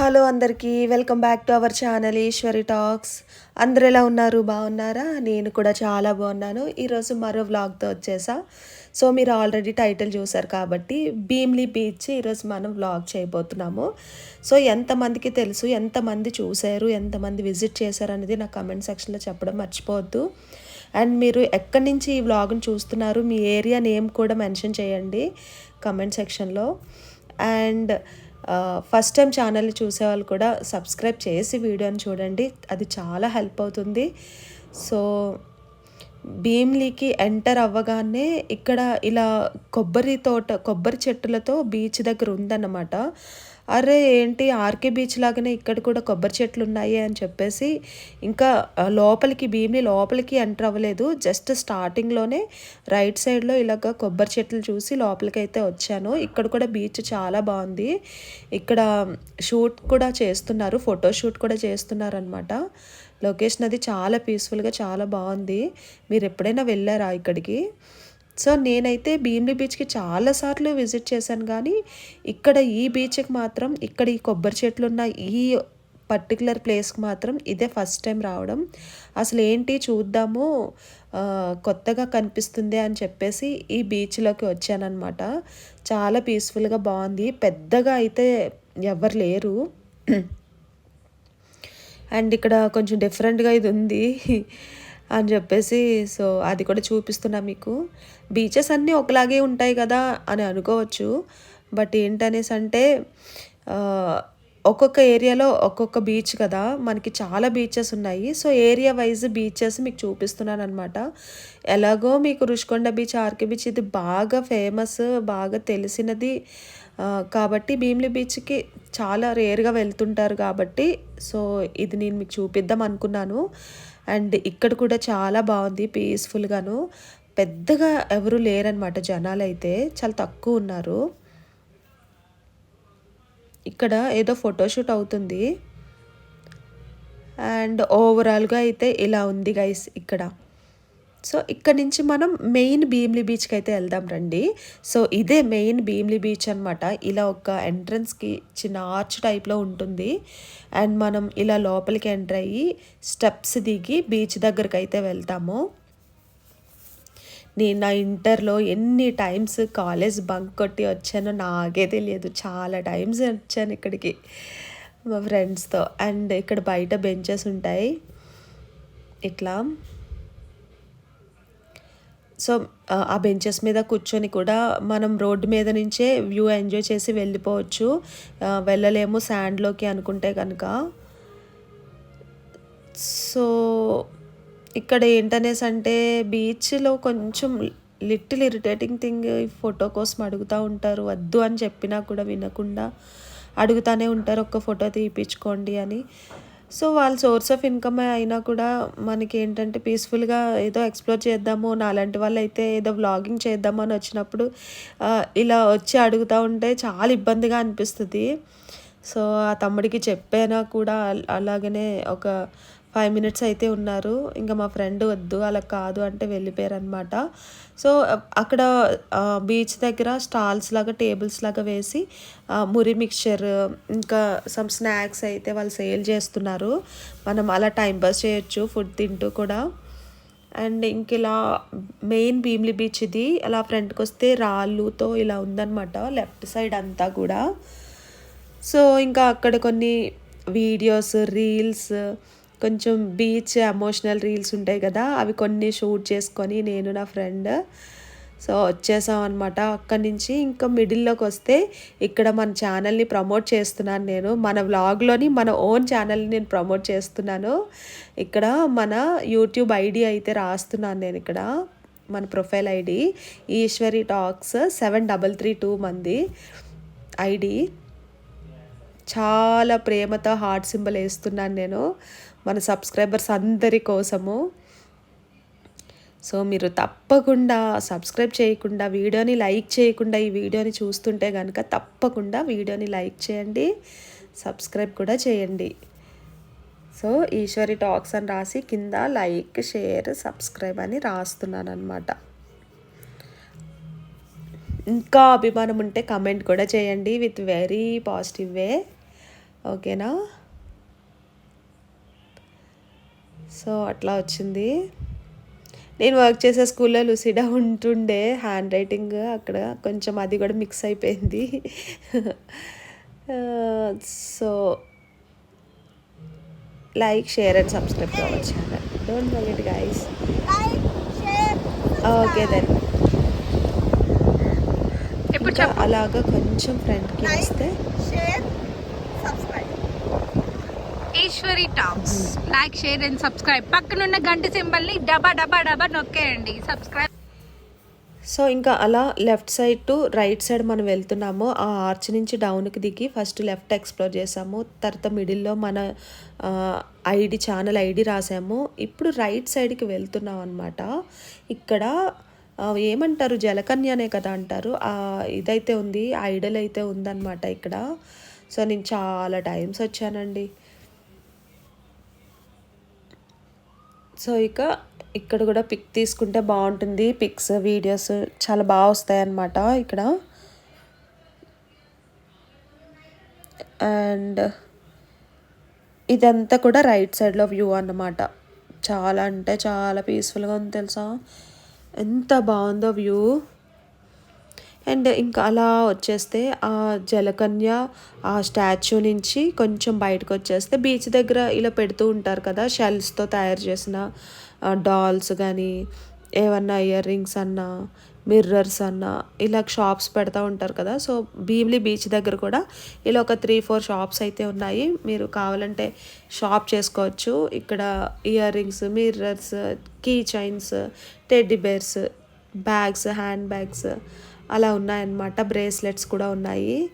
Hello అందరికీ welcome back to our channel Eshwari talks. అందరు ఎలా ఉన్నారు? బాగున్నారా? నేను కూడా చాలా బాగున్నాను. ఈరోజు మరో వ్లాగ్తో వచ్చేసా. సో మీరు ఆల్రెడీ టైటిల్ చూసారు కాబట్టి భీమ్లీ బీచ్ ఈరోజు మనం వ్లాగ్ చేయబోతున్నాము. సో ఎంతమందికి తెలుసు ఎంతమంది చూశారు ఎంతమంది విజిట్ చేశారు అనేది నా కమెంట్ సెక్షన్లో చెప్పడం మర్చిపోవద్దు. అండ్ మీరు ఎక్కడి నుంచి ఈ వ్లాగ్ని చూస్తున్నారు మీ ఏరియా నేమ్ కూడా మెన్షన్ చేయండి కమెంట్ సెక్షన్లో. అండ్ ఫస్ట్ టైం ఛానల్ చూసే వాళ్ళు కూడా సబ్స్క్రైబ్ చేసి వీడియోని చూడండి. అది చాలా హెల్ప్ అవుతుంది. సో భీమ్లీకి ఎంటర్ అవ్వగానే ఇక్కడ ఇలా కొబ్బరి తోట కొబ్బరి చెట్టులతో బీచ్ దగ్గర ఉందన్నమాట. అరే ఏంటి? ఆర్కే బీచ్ లాగానే ఇక్కడ కూడా కొబ్బరి చెట్లు ఉన్నాయి అని చెప్పేసి ఇంకా లోపలికి భీమిని లోపలికి ఎంటర్ అవ్వలేదు. జస్ట్ స్టార్టింగ్లోనే రైట్ సైడ్లో ఇలాగ కొబ్బరి చెట్లు చూసి లోపలికి అయితే వచ్చాను. ఇక్కడ కూడా బీచ్ చాలా బాగుంది. ఇక్కడ షూట్ కూడా చేస్తున్నారు ఫోటో షూట్ కూడా చేస్తున్నారు అనమాట లొకేషన్ అది చాలా పీస్ఫుల్గా చాలా బాగుంది. మీరు ఎప్పుడైనా వెళ్ళారా ఇక్కడికి? సో నేనైతే భీమిలీ బీచ్కి చాలాసార్లు విజిట్ చేశాను కానీ ఇక్కడ ఈ బీచ్కి మాత్రం ఇక్కడ ఈ కొబ్బరి చెట్లు ఉన్న ఈ పర్టికులర్ ప్లేస్కి మాత్రం ఇదే ఫస్ట్ టైం రావడం. అసలు ఏంటి చూద్దాము కొత్తగా కనిపిస్తుంది అని చెప్పేసి ఈ బీచ్లోకి వచ్చానమాట చాలా పీస్ఫుల్గా బాగుంది. పెద్దగా అయితే ఎవరు లేరు. అండ్ ఇక్కడ కొంచెం డిఫరెంట్గా ఇది ఉంది అని చెప్పేసి సో అది కూడా చూపిస్తున్నా మీకు. బీచెస్ అన్నీ ఒకలాగే ఉంటాయి కదా అని అనుకోవచ్చు. బట్ ఏంటనేసి అంటే ఒక్కొక్క ఏరియాలో ఒక్కొక్క బీచ్ కదా. మనకి చాలా బీచెస్ ఉన్నాయి. సో ఏరియా వైజ్ బీచెస్ మీకు చూపిస్తున్నాను అనమాట ఎలాగో మీకు రుషికొండ బీచ్ ఆర్కే బీచ్ ఇది బాగా ఫేమస్ బాగా తెలిసినది. కాబట్టి భీమిలి బీచ్కి చాలా రేర్గా వెళ్తుంటారు కాబట్టి సో ఇది నేను మీకు చూపిద్దాం అనుకున్నాను. అండ్ ఇక్కడ కూడా చాలా బాగుంది పీస్ఫుల్గాను. పెద్దగా ఎవరు లేరనమాట జనాలు అయితే చాలా తక్కువ ఉన్నారు. ఇక్కడ ఏదో ఫోటోషూట్ అవుతుంది. అండ్ ఓవరాల్గా అయితే ఇలా ఉంది గైస్ ఇక్కడ. సో ఇక్కడ నుంచి మనం మెయిన్ భీమ్లీ బీచ్కి అయితే వెళ్దాం రండి. సో ఇదే మెయిన్ భీమ్లీ బీచ్ అనమాట ఇలా ఒక ఎంట్రన్స్కి చిన్న ఆర్చ్ టైప్లో ఉంటుంది. అండ్ మనం ఇలా లోపలికి ఎంటర్ అయ్యి స్టెప్స్ దిగి బీచ్ దగ్గరికి అయితే వెళ్తాము. నేను నా ఇంటర్లో ఎన్ని టైమ్స్ కాలేజ్ బంక్ కొట్టి వచ్చానో నాకే తెలియదు. చాలా టైమ్స్ వచ్చాను ఇక్కడికి మా ఫ్రెండ్స్తో. అండ్ ఇక్కడ బయట బెంచెస్ ఉంటాయి. ఇట్లా సో ఆ, బెంచెస్ మీద కూర్చొని కూడా మనం రోడ్డు మీద నుంచే వ్యూ ఎంజాయ్ చేసి వెళ్ళిపోవచ్చు. వెళ్ళలేము శాండ్లోకి అనుకుంటే కనుక సో ఇక్కడ ఏంటనేసి అంటే బీచ్లో కొంచెం లిటిల్ ఇరిటేటింగ్ థింగ్ ఫోటో కోసం అడుగుతూ ఉంటారు. వద్దు అని చెప్పినా కూడా వినకుండా అడుగుతానే ఉంటారు. ఒక్క ఫోటో తీపించుకోండి అని. సో వాళ్ళ సోర్స్ ఆఫ్ ఇన్కమ్ అయినా కూడా మనకి ఏంటంటే పీస్ఫుల్గా ఏదో ఎక్స్ప్లోర్ చేద్దాము నాలాంటి వాళ్ళు అయితే ఏదో వ్లాగింగ్ చేద్దాము అని వచ్చినప్పుడు ఇలా వచ్చి అడుగుతూ ఉంటే చాలా ఇబ్బందిగా అనిపిస్తుంది. సో ఆ తమ్ముడికి చెప్పానా కూడా అలాగనే ఒక ఫైవ్ మినిట్స్ అయితే ఉన్నారు. ఇంకా మా ఫ్రెండ్ వద్దు అలా కాదు అంటే వెళ్ళిపోయారు అనమాట సో అక్కడ బీచ్ దగ్గర స్టాల్స్ లాగా టేబుల్స్ లాగా వేసి మురి మిక్చర్ ఇంకా సమ్ స్నాక్స్ అయితే వాళ్ళు సేల్ చేస్తున్నారు. మనం అలా టైం పాస్ చేయొచ్చు ఫుడ్ తింటూ కూడా. అండ్ ఇంక ఇలా మెయిన్ భీమ్లీ బీచ్ ఇది. అలా ఫ్రంట్కి వస్తే రాళ్ళుతో ఇలా ఉందన్నమాట లెఫ్ట్ సైడ్ అంతా కూడా. సో ఇంకా అక్కడ కొన్ని వీడియోస్ రీల్స్ కొంచెం బీచ్ ఎమోషనల్ రీల్స్ ఉంటాయి కదా అవి కొన్ని షూట్ చేసుకొని నేను నా ఫ్రెండ్ సో వచ్చేసాం అనమాట అక్కడి నుంచి ఇంకా మిడిల్లోకి వస్తే ఇక్కడ మన ఛానల్ని ప్రమోట్ చేస్తున్నాను నేను. మన వ్లాగ్లోని మన ఓన్ ఛానల్ని నేను ప్రమోట్ చేస్తున్నాను. ఇక్కడ మన యూట్యూబ్ ఐడి అయితే రాస్తున్నాను నేను ఇక్కడ మన profile ID Eshwari talks seven double three two మంది ఐడి చాలా ప్రేమతో హార్ట్ సింబల్ వేస్తున్నాను నేను. మన సబ్స్క్రైబర్స్ అందరి కోసము. సో మీరు తప్పకుండా సబ్స్క్రైబ్ చేయకుండా వీడియోని లైక్ చేయకుండా ఈ వీడియోని చూస్తుంటే కనుక తప్పకుండా వీడియోని లైక్ చేయండి సబ్స్క్రైబ్ కూడా చేయండి. సో ఈశ్వరి టాక్స్ అని రాసి కింద లైక్ షేర్ సబ్స్క్రైబ్ అని రాస్తున్నాను అనమాట ఇంకా అభిమానం ఉంటే కమెంట్ కూడా చేయండి విత్ వెరీ పాజిటివ్ వే. ఓకేనా? సో అట్లా వచ్చింది. నేను వర్క్ చేసే స్కూల్లో లుసిడా ఉంటుండే హ్యాండ్ రైటింగ్ అక్కడ కొంచెం అది కూడా మిక్స్ అయిపోయింది. So like share and subscribe channel don't forget guys okay then ఇప్పుడు ఇంకా చెప్పు? అలాగా కొంచెం ఫ్రంట్కి వస్తే subscribe. Eshwari talks. Like share and subscribe. పక్కనున్న గంట సింబల్ని డబా డబా డబా నొక్కేయండి. సబ్స్క్రైబ్. సో ఇంకా అలా left side to right side మనం వెళ్తున్నాము. ఆ ఆర్చ్ నుంచి డౌన్కి దిగి ఫస్ట్ లెఫ్ట్ ఎక్స్ప్లోర్ చేసాము. తర్వాత మిడిల్లో మన ఐడి ఛానల్ ఐడి రాసాము. ఇప్పుడు రైట్ సైడ్కి వెళ్తున్నాం అనమాట ఇక్కడ ఏమంటారు? జలకన్యనే కదా అంటారు. ఆ ఇదైతే ఉంది. ఐడల్ అయితే ఉందన్నమాట ఇక్కడ. సో నేను చాలా టైమ్స్ వచ్చానండి. సో ఇక ఇక్కడ కూడా పిక్ తీసుకుంటే బాగుంటుంది. పిక్స్ వీడియోస్ చాలా బాగా వస్తాయి అన్నమాట ఇక్కడ. అండ్ ఇదంతా కూడా రైట్ సైడ్లో వ్యూ అన్నమాట. చాలా అంటే చాలా పీస్ఫుల్గా ఉంది తెలుసా? ఎంత బాగుందో వ్యూ అండ్ ఇంకా అలా వచ్చేస్తే ఆ జలకన్య ఆ స్టాచ్యూ నుంచి కొంచెం బయటకు వచ్చేస్తే బీచ్ దగ్గర ఇలా పెడుతూ ఉంటారు కదా షెల్స్తో తయారు చేసిన డాల్స్ కానీ ఏమన్నా ఇయర్ రింగ్స్ అన్నా మిర్రర్స్ అన్నా ఇలా షాప్స్ పెడతా ఉంటారు కదా. సో భీమ్లీ బీచ్ దగ్గర కూడా ఇలా ఒక త్రీ ఫోర్ షాప్స్ అయితే ఉన్నాయి. మీరు కావాలంటే షాప్ చేసుకోవచ్చు. ఇక్కడ earrings mirrors key chains teddy bears bags handbags అలా ఉన్నాయన్నమాట. బ్రేస్లెట్స్ కూడా ఉన్నాయి.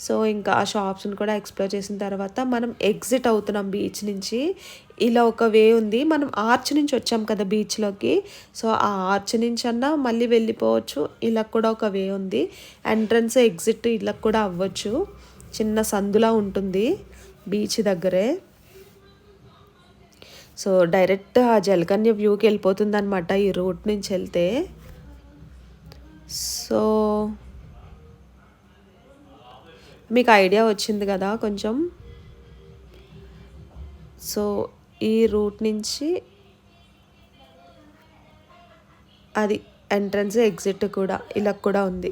సో ఇంకా ఆ షాప్స్ని కూడా ఎక్స్ప్లోర్ చేసిన తర్వాత మనం ఎగ్జిట్ అవుతున్నాం బీచ్ నుంచి. ఇలా ఒక వే ఉంది. మనం ఆర్చ్ నుంచి వచ్చాం కదా బీచ్లోకి. సో ఆ ఆర్చ్ నుంచి అన్నా మళ్ళీ వెళ్ళిపోవచ్చు. ఇలా కూడా ఒక వే ఉంది. ఎంట్రన్స్ ఎగ్జిట్ ఇలా కూడా అవ్వచ్చు. చిన్న సందులా ఉంటుంది బీచ్ దగ్గరే. సో డైరెక్ట్ ఆ జలకన్య వ్యూకి వెళ్ళిపోతుంది అనమాట ఈ రూట్ నుంచి వెళ్తే. సో మీకు ఐడియా వచ్చింది కదా కొంచెం. సో ఈ రూట్ నుంచి అది ఎంట్రన్స్ ఎగ్జిట్ కూడా ఇలా కూడా ఉంది.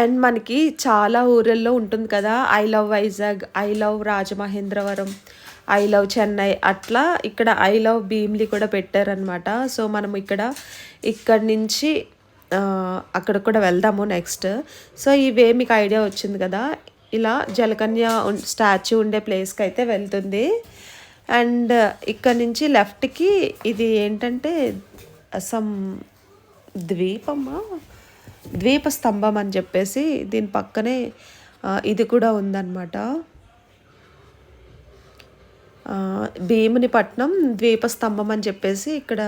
అండ్ మనకి చాలా ఊరల్లో ఉంటుంది కదా I love Vizag I love Rajamahendravaram I love Chennai అట్లా ఇక్కడ ఐ లవ్ భీమ్లీ కూడా పెట్టారనమాట సో మనం ఇక్కడ ఇక్కడ నుంచి అక్కడ కూడా వెళ్దాము నెక్స్ట్. సో ఇవే మీకు ఐడియా వచ్చింది కదా? ఇలా జలకన్య స్టాచ్యూ ఉండే ప్లేస్కి అయితే వెళ్తుంది. అండ్ ఇక్కడ నుంచి లెఫ్ట్కి ఇది ఏంటంటే సమ్ ద్వీపమా? ద్వీప స్తంభం అని చెప్పేసి దీని పక్కనే ఇది కూడా ఉందన్నమాట. భీమునిపట్నం ద్వీప స్తంభం అని చెప్పేసి ఇక్కడ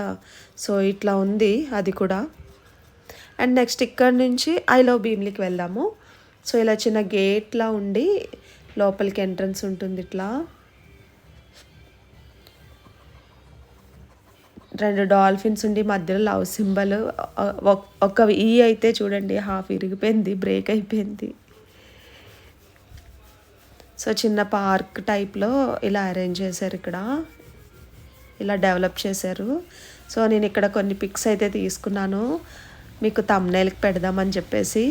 సో ఇట్లా ఉంది అది కూడా. అండ్ నెక్స్ట్ ఇక్కడ నుంచి ఐ లవ్ భీమ్లీకి వెళ్దాము. సో ఇలా చిన్న గేట్లా ఉండి లోపలికి ఎంట్రన్స్ ఉంటుంది ఇట్లా. రెండు డాల్ఫిన్స్ ఉండి మధ్యలో లవ్ సింబల్ ఒక ఈ అయితే చూడండి హాఫ్ ఇరిగిపోయింది బ్రేక్ అయిపోయింది. సో చిన్న పార్క్ టైప్లో ఇలా అరేంజ్ చేశారు ఇక్కడ. ఇలా డెవలప్ చేశారు. సో నేను ఇక్కడ కొన్ని పిక్స్ అయితే తీసుకున్నాను. మీకు తమ్నేల్కి పెడదామని చెప్పేసి.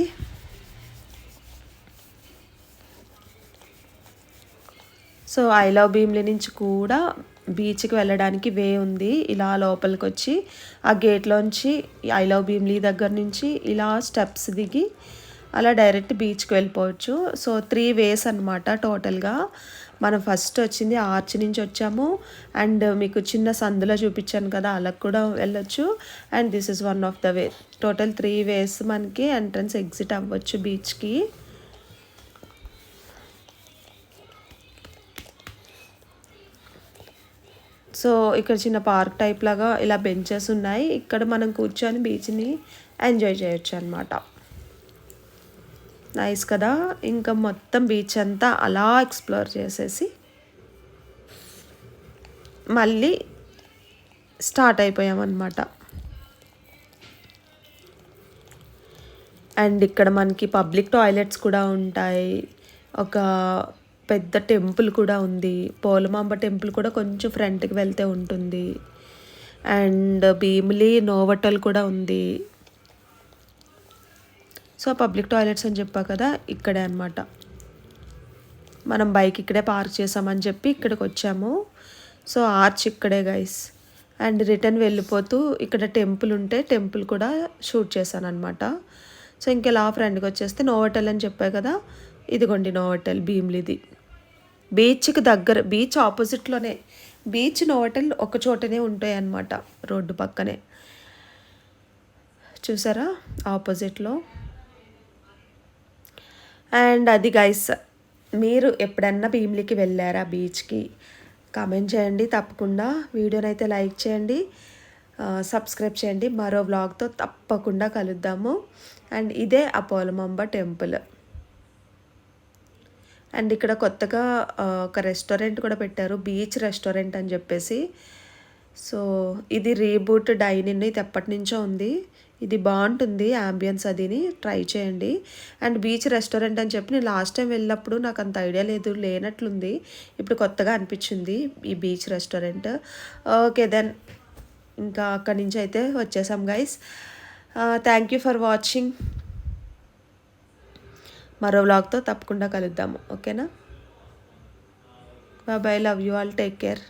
సో ఐ లవ్ భీమ్లీ నుంచి కూడా బీచ్కి వెళ్ళడానికి వే ఉంది. ఇలా లోపలికి వచ్చి ఆ గేట్లోంచి ఐ లవ్ భీమ్లీ దగ్గర నుంచి ఇలా స్టెప్స్ దిగి అలా డైరెక్ట్ బీచ్కి వెళ్ళిపోవచ్చు. సో త్రీ వేస్ అనమాట టోటల్గా మనం ఫస్ట్ వచ్చింది ఆర్చ్ నుంచి వచ్చాము. అండ్ uh, మీకు చిన్న సందులో చూపించాను కదా అలా కూడా వెళ్ళొచ్చు. And this is one of the way total three ways మనకి ఎంట్రన్స్ ఎగ్జిట్ అవ్వచ్చు బీచ్కి సో ఇక్కడ చిన్న పార్క్ టైప్ లాగా ఇలా బెంచెస్ ఉన్నాయి. ఇక్కడ మనం కూర్చొని బీచ్ని ఎంజాయ్ చేయొచ్చు అనమాట నైస్ కదా. ఇంకా మొత్తం బీచ్ అంతా అలా ఎక్స్ప్లోర్ చేసేసి మళ్ళీ స్టార్ట్ అయిపోయామన్నమాట. అండ్ ఇక్కడ మనకి పబ్లిక్ టాయిలెట్స్ కూడా ఉంటాయి. ఒక పెద్ద టెంపుల్ కూడా ఉంది. పోలమాంబ టెంపుల్ కూడా కొంచెం ఫ్రంట్కి వెళ్తే ఉంటుంది. అండ్ భీమిలి నోవటల్ కూడా ఉంది. సో పబ్లిక్ టాయిలెట్స్ అని చెప్పా కదా ఇక్కడే అనమాట మనం బైక్ ఇక్కడే పార్క్ చేసామని చెప్పి ఇక్కడికి వచ్చాము. సో ఆర్చ్ ఇక్కడే గైస్ అండ్ రిటర్న్ వెళ్ళిపోతూ ఇక్కడ టెంపుల్ ఉంటే టెంపుల్ కూడా షూట్ చేశాను అనమాట సో ఇంకెలా ఫ్రెండ్కి వచ్చేస్తే నోవటల్ అని చెప్పాయి కదా ఇదిగోండి నోవటల్ భీమ్లిది. బీచ్కి దగ్గర బీచ్ ఆపోజిట్లోనే. బీచ్ నోవటల్ ఒక చోటనే ఉంటాయి అన్నమాట రోడ్డు పక్కనే. చూసారా? ఆపోజిట్లో. అండ్ అది గైస్ మీరు ఎప్పుడన్నా భీమిలికి వెళ్ళారా బీచ్కి? కామెంట్ చేయండి తప్పకుండా. వీడియోనైతే లైక్ చేయండి సబ్స్క్రైబ్ చేయండి. మరో వ్లాగ్తో తప్పకుండా కలుద్దాము. అండ్ ఇదే అపోలమంబ టెంపుల్. అండ్ ఇక్కడ కొత్తగా ఒక రెస్టారెంట్ కూడా పెట్టారు బీచ్ రెస్టారెంట్ అని చెప్పేసి. సో ఇది రీబూట్ డైనింగ్ ఇది ఎప్పటి నుంచో ఉంది. ఇది బాగుంటుంది యాంబియన్స్ అదిని. ట్రై చేయండి. అండ్ బీచ్ రెస్టారెంట్ అని చెప్పి నేను లాస్ట్ టైం వెళ్ళినప్పుడు నాకు అంత ఐడియా లేదు లేనట్లుంది. ఇప్పుడు కొత్తగా అనిపించింది ఈ బీచ్ రెస్టారెంట్ ఓకే దెన్ ఇంకా అక్కడి నుంచి అయితే వచ్చేసాం guys thank you for watching మరో వ్లాగ్తో తప్పకుండా కలుద్దాము. ఓకేనా bye love you all take care